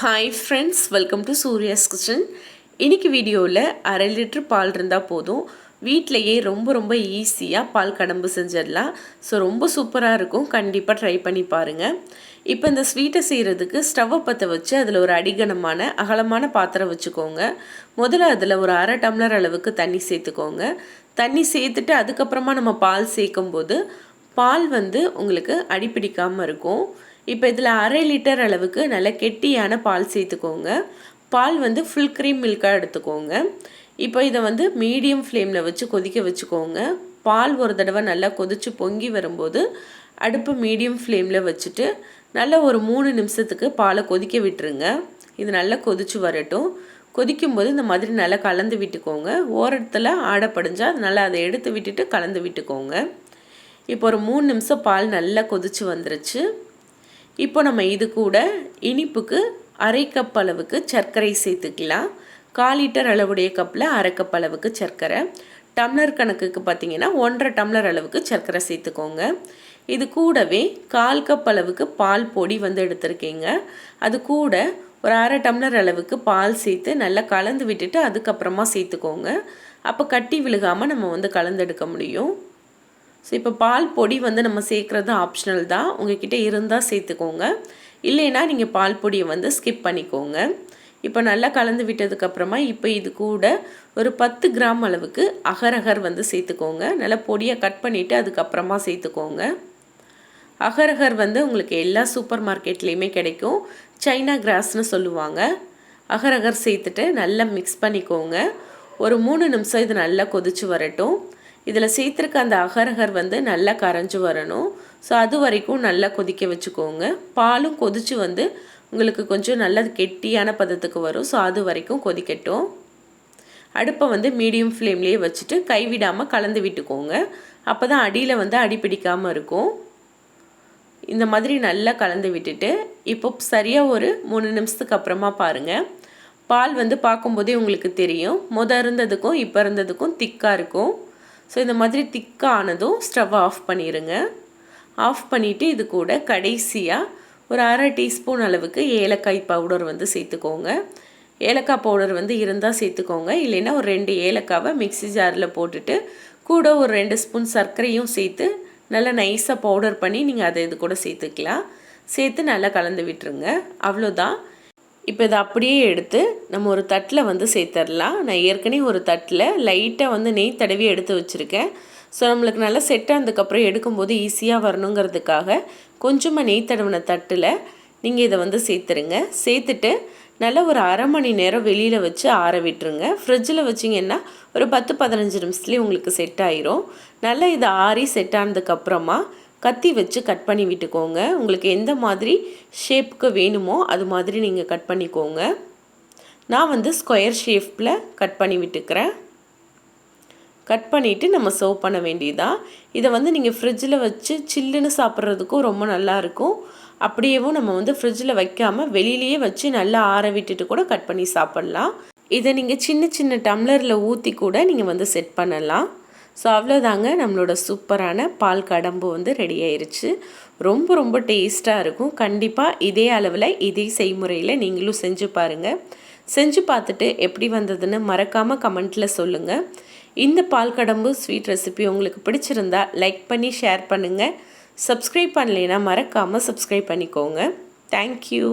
Hi friends welcome to Surya's kitchen இன்னைக்கு வீடியோவில் அரை லிட்ரு பால் இருந்தால் போதும். வீட்டிலையே ரொம்ப ரொம்ப ஈஸியாக பால் கடம்பு செஞ்சிடலாம். ஸோ ரொம்ப சூப்பராக இருக்கும். கண்டிப்பாக ட்ரை பண்ணி பாருங்கள் இப்போ இந்த ஸ்வீட்டை செய்கிறதுக்கு ஸ்டவ்வை பற்ற வச்சு அதில் ஒரு அடிகனமான அகலமான பாத்திரம் வச்சுக்கோங்க. முதல்ல அதில் ஒரு அரை டம்ளர் அளவுக்கு தண்ணி சேர்த்துக்கோங்க. தண்ணி சேர்த்துட்டு அதுக்கப்புறமா நம்ம பால் சேர்க்கும்போது பால் வந்து உங்களுக்கு அடிப்பிடிக்காமல் இருக்கும். இப்போ இதில் அரை லிட்டர் அளவுக்கு நல்ல கெட்டியான பால் சேர்த்துக்கோங்க. பால் வந்து ஃபுல் க்ரீம் மில்காக எடுத்துக்கோங்க. இப்போ இதை வந்து மீடியம் ஃப்ளேமில் வச்சு கொதிக்க வச்சுக்கோங்க. பால் ஒரு தடவை நல்லா கொதித்து பொங்கி வரும்போது அடுப்பு மீடியம் ஃப்ளேமில் வச்சுட்டு நல்லா ஒரு மூணு நிமிஷத்துக்கு பாலை கொதிக்க விட்டுருங்க. இது நல்லா கொதித்து வரட்டும். கொதிக்கும்போது இந்த மாதிரி நல்லா கலந்து விட்டுக்கோங்க. ஓரத்தில் ஆடப்படிஞ்சால் நல்லா அதை எடுத்து விட்டுட்டு கலந்து விட்டுக்கோங்க. இப்போ ஒரு மூணு நிமிஷம் பால் நல்லா கொதித்து வந்துருச்சு. இப்போ நம்ம இது கூட இனிப்புக்கு அரை கப் அளவுக்கு சர்க்கரை சேர்த்துக்கலாம். கால் லிட்டர் அளவுடைய கப்பில் அரை கப் அளவுக்கு சர்க்கரை. டம்ளர் கணக்குக்கு பார்த்தீங்கன்னா ஒன்றரை டம்ளர் அளவுக்கு சர்க்கரை சேர்த்துக்கோங்க. இது கூடவே கால் கப் அளவுக்கு பால் பொடி வந்து எடுத்திருக்கீங்க. அது கூட ஒரு அரை டம்ளர் அளவுக்கு பால் சேர்த்து நல்லா கலந்து விட்டுட்டு அதுக்கப்புறமா சேர்த்துக்கோங்க. அப்போ கட்டி விழுகாமல் நம்ம வந்து கலந்தெடுக்க முடியும். ஸோ இப்போ பால் பொடி வந்து நம்ம சேர்க்குறது ஆப்ஷனல் தான். உங்ககிட்ட இருந்தால் சேர்த்துக்கோங்க. இல்லைன்னா நீங்கள் பால் பொடியை வந்து ஸ்கிப் பண்ணிக்கோங்க. இப்போ நல்லா கலந்து விட்டதுக்கப்புறமா இப்போ இது கூட ஒரு பத்து கிராம் அளவுக்கு அகரகர் வந்து சேர்த்துக்கோங்க. நல்லா பொடியை கட் பண்ணிவிட்டு அதுக்கப்புறமா சேர்த்துக்கோங்க. அகரகர் வந்து உங்களுக்கு எல்லா சூப்பர் மார்க்கெட்லேயுமே கிடைக்கும். சைனா கிராஸ்னு சொல்லுவாங்க. அகரகர் சேர்த்துட்டு நல்லா மிக்ஸ் பண்ணிக்கோங்க. ஒரு மூணு நிமிஷம் இது நல்லா கொதிச்சு வரட்டும். இதில் சேர்த்துருக்க அந்த அகரகர் வந்து நல்லா கரைஞ்சி வரணும். ஸோ அது வரைக்கும் நல்லா கொதிக்க வச்சுக்கோங்க. பாலும் கொதித்து வந்து உங்களுக்கு கொஞ்சம் நல்ல கெட்டியான பதத்துக்கு வரும். ஸோ அது வரைக்கும் கொதிக்கட்டும். அடுப்பை வந்து மீடியம் ஃப்ளேம்லேயே வச்சுட்டு கைவிடாமல் கலந்து விட்டுக்கோங்க. அப்போ தான் அடியில் வந்து அடி பிடிக்காமல் இருக்கும். இந்த மாதிரி நல்லா கலந்து விட்டுட்டு இப்போ சரியாக ஒரு மூணு நிமிஷத்துக்கு அப்புறமா பாருங்கள் பால் வந்து பார்க்கும்போதே உங்களுக்கு தெரியும். முத இருந்ததுக்கும் இப்போ இருந்ததுக்கும் திக்காக இருக்கும். ஸோ இந்த மாதிரி திக்கானதும் ஸ்டவ் ஆஃப் பண்ணிடுங்க ஆஃப் பண்ணிவிட்டு இது கூட கடைசியாக ஒரு அரை டீஸ்பூன் அளவுக்கு ஏலக்காய் பவுடர் வந்து சேர்த்துக்கோங்க. ஏலக்காய் பவுடர் வந்து இருந்தால் சேர்த்துக்கோங்க. இல்லைன்னா ஒரு ரெண்டு ஏலக்காவை மிக்சி ஜாரில் போட்டுட்டு கூட ஒரு ரெண்டு ஸ்பூன் சர்க்கரையும் சேர்த்து நல்லா நைஸாக பவுடர் பண்ணி நீங்கள் அதை இது கூட சேர்த்துக்கலாம். சேர்த்து நல்லா கலந்து விட்டுருங்க. அவ்வளோதான் இப்போ இதை அப்படியே எடுத்து நம்ம ஒரு தட்டில் வந்து சேர்த்துடலாம். நான் ஏற்கனவே ஒரு தட்டில் லைட்டாக வந்து நெய் தடவி எடுத்து வச்சுருக்கேன். ஸோ நம்மளுக்கு நல்லா செட் ஆனதுக்கப்புறம் எடுக்கும்போது ஈஸியாக வரணுங்கிறதுக்காக கொஞ்சமாக நெய் தடவின தட்டில் நீங்கள் இதை வந்து சேர்த்துருங்க. சேர்த்துட்டு நல்லா ஒரு அரை மணி நேரம் வெளியில் வச்சு ஆற விட்டுருங்க. ஃப்ரிட்ஜில் வச்சிங்கன்னா ஒரு பத்து பதினஞ்சு நிமிஷத்துலேயே உங்களுக்கு செட் ஆயிரும். நல்லா இதை ஆறி செட் ஆனதுக்கப்புறமா கத்தி வச்சு கட் பண்ணி விட்டுக்கோங்க. உங்களுக்கு எந்த மாதிரி ஷேப்புக்கு வேணுமோ அது மாதிரி நீங்கள் கட் பண்ணிக்கோங்க. நான் வந்து ஸ்கொயர் ஷேப்பில் கட் பண்ணி விட்டுக்கிறேன். கட் பண்ணிவிட்டு நம்ம சர்வ் பண்ண வேண்டியதான் இதை வந்து நீங்கள் ஃப்ரிட்ஜில் வச்சு சில்லுன்னு சாப்பிட்றதுக்கும் ரொம்ப நல்லாயிருக்கும் அப்படியேவும் நம்ம வந்து ஃப்ரிட்ஜில் வைக்காமல் வெளியிலேயே வச்சு நல்லா ஆற விட்டுட்டு கூட கட் பண்ணி சாப்பிட்லாம். இதை நீங்கள் சின்ன சின்ன டம்ளரில் ஊற்றி கூட நீங்கள் வந்து செட் பண்ணலாம். ஸோ அவ்வளோதாங்க. நம்மளோட சூப்பரான பால் கடம்பு வந்து ரெடி ஆயிடுச்சு ரொம்ப ரொம்ப டேஸ்ட்டாக இருக்கும். கண்டிப்பாக இதே அளவில் இதே செய்முறையில் நீங்களும் செஞ்சு பாருங்கள் செஞ்சு பார்த்துட்டு எப்படி வந்ததுன்னு மறக்காமல் கமெண்ட்டில் சொல்லுங்கள் இந்த பால் கடம்பு ஸ்வீட் ரெசிபி உங்களுக்கு பிடிச்சிருந்தா லைக் பண்ணி ஷேர் பண்ணுங்கள் சப்ஸ்கிரைப் பண்ணலைன்னா மறக்காமல் சப்ஸ்கிரைப் பண்ணிக்கோங்க. தேங்க்யூ